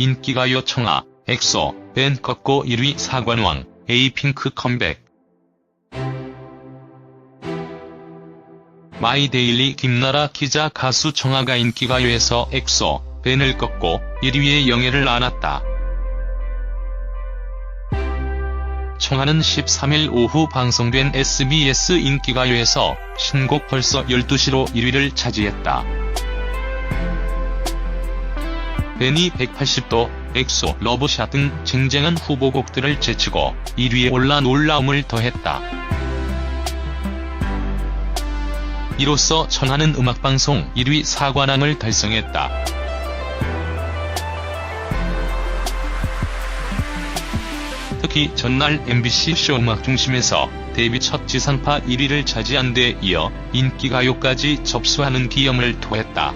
인기가 요 청아, 엑소, 벤 걷고 1위 사관왕, 에이핑크 컴백. 마이데일리 김나라 기자 가수 청아가 인기가요에서 엑소, 벤을 꺾고 1위의 영예를 안았다. 청아는 13일 오후 방송된 SBS 인기가요에서 신곡 벌써 12시로 1위를 차지했다. 벤이 180도, 엑소, 러브샷 등 쟁쟁한 후보곡들을 제치고 1위에 올라 놀라움을 더했다. 이로써 청하는 음악방송 1위 사관왕을 달성했다. 특히 전날 MBC 쇼 음악 중심에서 데뷔 첫 지상파 1위를 차지한 데 이어 인기가요까지 접수하는 기염을 토했다.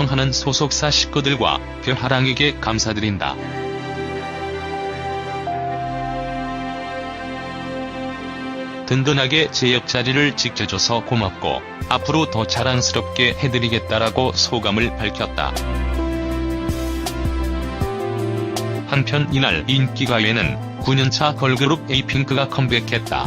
청하는 소속사 식구들과 별하랑에게 감사드린다. 든든하게 제 옆자리를 지켜줘서 고맙고 앞으로 더 자랑스럽게 해드리겠다라고 소감을 밝혔다. 한편 이날 인기가요에는 9년차 걸그룹 에이핑크가 컴백했다.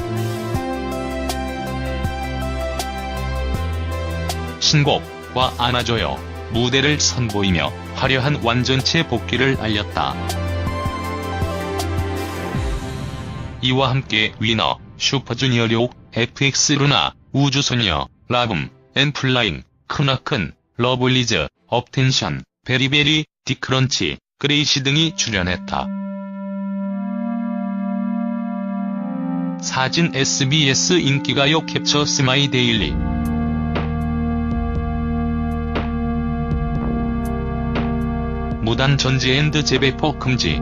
신곡과 안아줘요 무대를 선보이며 화려한 완전체 복귀를 알렸다. 이와 함께 위너, 슈퍼주니어 료, FX 루나, 우주소녀, 라붐, 엔플라잉, 크나큰, 러블리즈, 업텐션, 베리베리, 디크런치, 그레이시 등이 출연했다. 사진 SBS 인기가요 캡처 스마이 데일리 무단 전지 앤드 재배포 금지